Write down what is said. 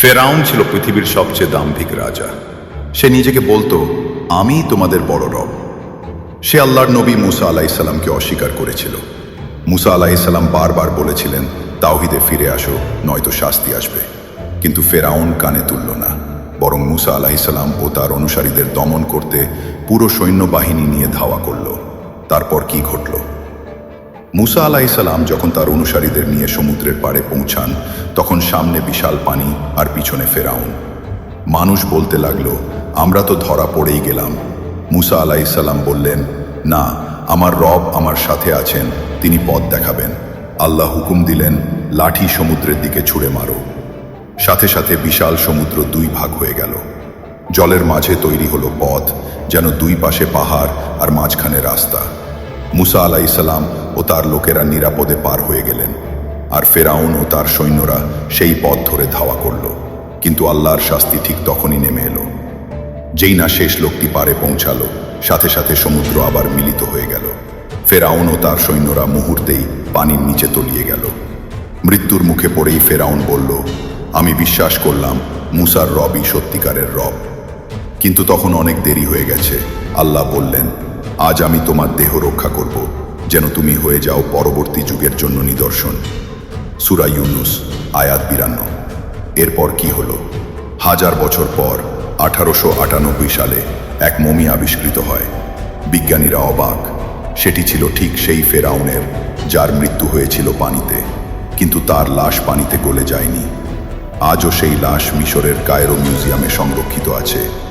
ফেরাউন ছিল পৃথিবীর সবচেয়ে দাম্ভিক রাজা। সে নিজেকে বলতো, আমি তোমাদের বড় রব। সে আল্লাহর নবী মুসা আলাইসাল্লামকে অস্বীকার করেছিল। মুসা আলাইসাল্লাম বারবার বলেছিলেন, তাওহিদে ফিরে আসো, নয়তো শাস্তি আসবে। কিন্তু ফেরাউন কানে তুলল না, বরং মুসা আলাইসাল্লাম ও তার অনুসারীদের দমন করতে পুরো সৈন্যবাহিনী নিয়ে ধাওয়া করল। তারপর কি ঘটল? মুসা আলাইসাল্লাম যখন তার অনুসারীদের নিয়ে সমুদ্রের পাড়ে পৌঁছান, তখন সামনে বিশাল পানি আর পিছনে ফেরাউন। মানুষ বলতে লাগল, আমরা তো ধরা পড়েই গেলাম। মুসা আলাইসাল্লাম বললেন, না, আমার রব আমার সাথে আছেন, তিনি পথ দেখাবেন। আল্লাহ হুকুম দিলেন, লাঠি সমুদ্রের দিকে ছুঁড়ে মারো। সাথে সাথে বিশাল সমুদ্র দুই ভাগ হয়ে গেল। জলের মাঝে তৈরি হলো পথ, যেন দুই পাশে পাহাড় আর মাঝখানে রাস্তা। মুসা আলাইসাল্লাম ও তার লোকেরা নিরাপদে পার হয়ে গেলেন। আর ফেরাউন ও তার সৈন্যরা সেই পথ ধরে ধাওয়া করল। কিন্তু আল্লাহর শাস্তি ঠিক তখনই নেমে এলো। যেই না শেষ লোকটি পারে পৌঁছালো, সাথে সাথে সমুদ্র আবার মিলিত হয়ে গেল। ফেরাউন ও তার সৈন্যরা মুহূর্তেই পানির নিচে তলিয়ে গেল। মৃত্যুর মুখে পড়েই ফেরাউন বলল, আমি বিশ্বাস করলাম মুসার রবই সত্যিকারের রব। কিন্তু তখন অনেক দেরি হয়ে গেছে। আল্লাহ বললেন আজ আমি তোমার দেহ রক্ষা করব, যেন তুমি হয়ে যাও পরবর্তী যুগের জন্য নিদর্শন। সুরা ইউনুস, আয়াত বিরান্ন। এরপর কি হলো? হাজার বছর পর, আঠারোশো আটানব্বই সালে এক মমি আবিষ্কৃত হয়। বিজ্ঞানীরা অবাক, সেটি ছিল ঠিক সেই ফেরাউনের, যার মৃত্যু হয়েছিল পানিতে, কিন্তু তার লাশ পানিতে গলে যায়নি। আজও সেই লাশ মিশরের কায়রো মিউজিয়ামে সংরক্ষিত আছে।